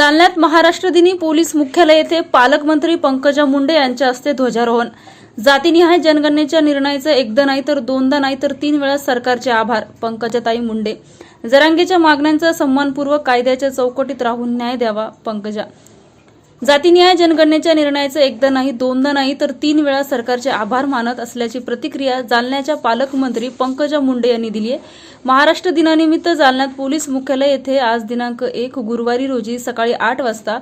जालन्यात महाराष्ट्र दिनी पोलीस मुख्यालय येथे पालकमंत्री पंकजा मुंडे यांच्या हस्ते ध्वजारोहण. जातीनिहाय जनगणनेच्या निर्णयाचं एकदा नाही तर दोनदा नाही तर तीन वेळा सरकारचे आभार पंकजाताई मुंडे. जरांगेच्या मागण्यांचा सन्मानपूर्वक कायद्याच्या चौकटीत राहून न्याय द्यावा पंकजा. जातीनिहाय जनगणनेच्या निर्णयाचं एकदा नाही दोनदा नाही तर तीन वेळा सरकारचे आभार मानत असल्याची प्रतिक्रिया जालन्याच्या पालकमंत्री पंकजा मुंडे यांनी दिली आहे. महाराष्ट्र दिनानिमित्त जालन्यात पोलीस मुख्यालय येथे आज दिनांक एक गुरुवारी रोजी सकाळी आठ वाजता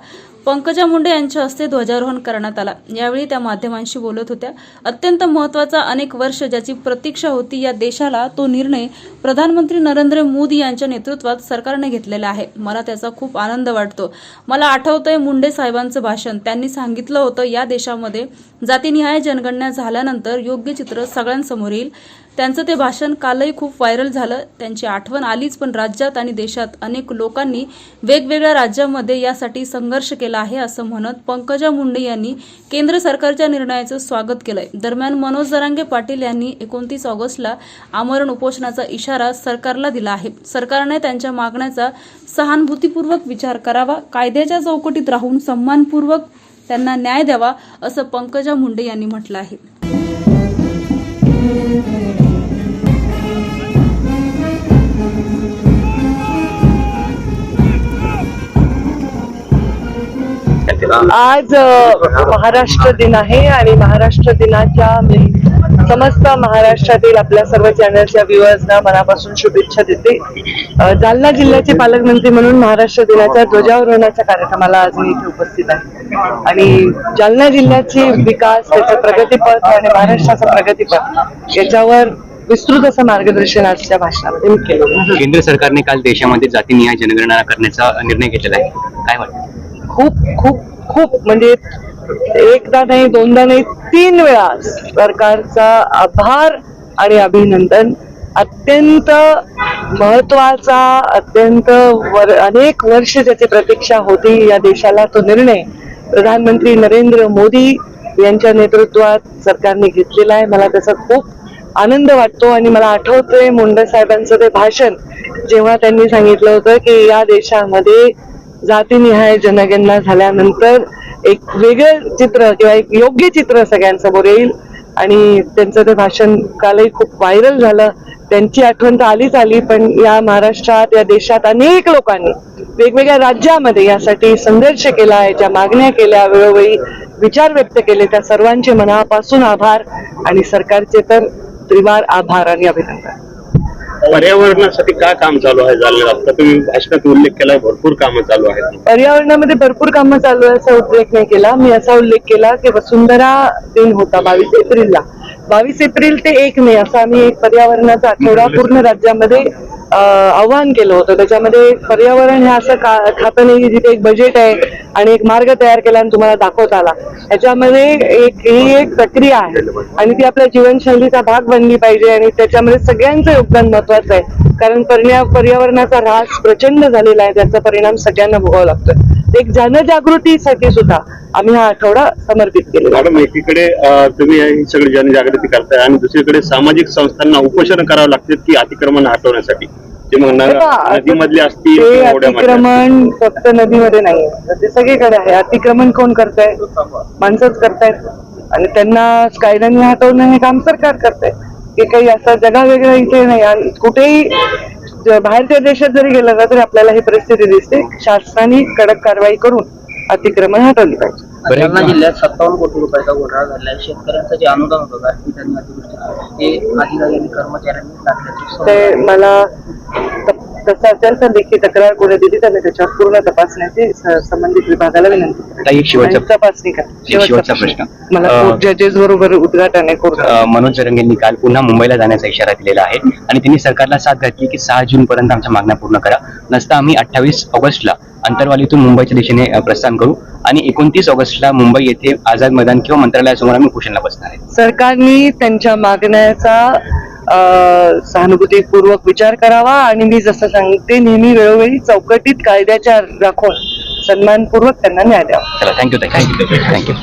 पंकजा मुंडे यांच्या हस्ते ध्वजारोहण करण्यात आला. यावेळी त्या माध्यमांशी बोलत होत्या. अत्यंत महत्त्वाचा अनेक वर्ष ज्याची प्रतीक्षा होती या देशाला तो निर्णय प्रधानमंत्री नरेंद्र मोदी यांच्या नेतृत्वात सरकारने घेतलेला आहे. मला त्याचा खूप आनंद वाटतो. मला आठवतंय मुंडे साहेबांचं भाषण. त्यांनी सांगितलं होतं या देशामध्ये जातीनिहाय जनगणना झाल्यानंतर योग्य चित्र सगळ्यांसमोर येईल. त्यांचं ते भाषण कालही खूप व्हायरल झालं. त्यांची आठवण आलीच पण राज्यात आणि देशात अनेक लोकांनी वेगवेगळ्या राज्यामध्ये यासाठी संघर्ष केला आहे असं म्हणत पंकजा मुंडे यांनी केंद्र सरकारच्या निर्णयाचं स्वागत केलंय. दरम्यान मनोज दरांगे पाटील यांनी एकोणतीस ऑगस्टला आमरण उपोषणाचा इशारा सरकारला दिला आहे. सरकारने त्यांच्या मागण्याचा सहानुभूतीपूर्वक विचार करावा कायद्याच्या चौकटीत राहून सन्मानपूर्वक त्यांना न्याय द्यावा असं पंकजा मुंडे यांनी म्हटलं आहे. आज महाराष्ट्र दिन आहे आणि महाराष्ट्र दिनाच्या मी समस्त महाराष्ट्रातील आपल्या सर्व चॅनलच्या व्ह्युअर्सना मनापासून शुभेच्छा देते. जालना जिल्ह्याचे पालकमंत्री म्हणून महाराष्ट्र दिनाच्या ध्वजारोहणाच्या कार्यक्रमाला आज मी इथे उपस्थित आहे. आणि जालना जिल्ह्याचे विकास त्याचं प्रगतीपथ आणि महाराष्ट्राचं प्रगतीपथ याच्यावर विस्तृत असं मार्गदर्शन आजच्या भाषणामध्ये मी केलं. केंद्र सरकारने काल देशामध्ये जातीनिहाय जनगणना करण्याचा निर्णय घेतलेला आहे. काय वाटतं? खूप खूप खूप म्हणजे एकदा नाही दोनदा नाही तीन वेळा सरकारचा आभार आणि अभिनंदन. अत्यंत महत्त्वाचा अत्यंत वर अनेक वर्ष ज्याची प्रतीक्षा होती या देशाला तो निर्णय प्रधानमंत्री नरेंद्र मोदी यांच्या नेतृत्वात सरकारने घेतलेला आहे. मला त्याचा खूप आनंद वाटतो आणि मला आठवतंय मुंडे साहेबांचं ते भाषण जेव्हा त्यांनी सांगितलं होतं की या देशामध्ये जातीनिहाय जनगणना झाल्यानंतर एक वेगळं चित्र किंवा एक योग्य चित्र सगळ्यांसमोर येईल. आणि त्यांचं ते भाषण कालही खूप व्हायरल झालं. त्यांची आठवण तर आलीच आली पण या महाराष्ट्रात या देशात अनेक लोकांनी वेगवेगळ्या राज्यामध्ये यासाठी संघर्ष केला याच्या मागण्या केल्या वेळोवेळी विचार व्यक्त केले. त्या सर्वांचे मनापासून आभार आणि सरकारचे तर त्रिवार आभार आणि अभिनंदन. पर्यावरणासाठी काय काम चालू आहे जालन्यात आता तुम्ही भाषणात उल्लेख केला भरपूर कामं चालू आहेत. पर्यावरणामध्ये भरपूर कामं चालू आहे असा उल्लेख नाही केला. मी असा उल्लेख केला की वसुंधरा दिन होता बावीस एप्रिलला. बावीस एप्रिल ते एक मे असा आम्ही एक पर्यावरणाचा आठवडा पूर्ण राज्यामध्ये आव्हान केलं होतं. त्याच्यामध्ये पर्यावरण हे असं का खातं नाही की जिथे एक बजेट आहे आणि एक मार्ग तयार केला आणि तुम्हाला दाखवता आला. याच्यामध्ये एक ही एक प्रक्रिया आहे. आणि ती आपल्या जीवनशैलीचा भाग बनली पाहिजे आणि त्याच्यामध्ये सगळ्यांचं योगदान महत्वाचं आहे. कारण पर्या पर्यावरणाचा ऱ्हास प्रचंड झालेला आहे. त्याचा परिणाम सगळ्यांना भोगावा लागतोय. एक जनजागृतीसाठी सुद्धा आम्ही हा आठवडा समर्पित आहे. मॅडम एकीकडे तुम्ही ही सगळी जनजागृती करताय आणि दुसरीकडे सामाजिक संस्थांना उपोषण करावं लागते ती अतिक्रमण हटवण्यासाठी. ते नदीमधली असतील. अतिक्रमण फक्त नदीमध्ये नाही ते सगळीकडे आहे. अतिक्रमण कोण करताय? माणसंच करतायत. आणि त्यांना कायद्याने हटवणं हे काम सरकार करताय. हे काही असं जगावेगळं इथे नाही. कुठेही बाहेरच्या देशात जरी गेलं ना तरी आपल्याला ही परिस्थिती दिसते. शासनाने कडक कारवाई करून अतिक्रमण हटवली पाहिजे. जालना जिल्ह्यात सत्तावन्न कोटी रुपयाचा घोटाळा झाला आहे शेतकऱ्यांचं जे अनुदान होतं गारपीट आणि अतिवृष्टी ते अधिकारी आणि कर्मचाऱ्यांनी टाकल्याची ते मला त- तसं असेल तर लेखी तक्रार कोणी दिली मी त्याच्यावर पूर्ण तपासण्याची संबंधित विभागाला विनंती शेवटचा तपासणी करा. शेवटचा प्रश्न. मला जजेस बरोबर उद्घाटन आहे मनोज जरंग यांनी काल पुन्हा मुंबईला जाण्याचा इशारा दिलेला आहे आणि त्यांनी सरकारला साथ घातली की सहा जून पर्यंत आमच्या मागण्या पूर्ण करा. नसता आम्ही अठ्ठावीस ऑगस्टला अंतरवालीतून मुंबईच्या दिशेने प्रस्थान करू आणि एकोणतीस ऑगस्टला मुंबई येथे आझाद मैदान किंवा मंत्रालयासमोर आम्ही उपोषणला बसणार आहे. सरकारने त्यांच्या मागण्याचा सहानुभूतीपूर्वक विचार करावा आणि मी जसं सांगते नेहमी वेळोवेळी चौकटीत कायद्याच्या राखून सन्मानपूर्वक त्यांना न्याय द्यावा. चला थँक्यू थँक्यू थँक्यू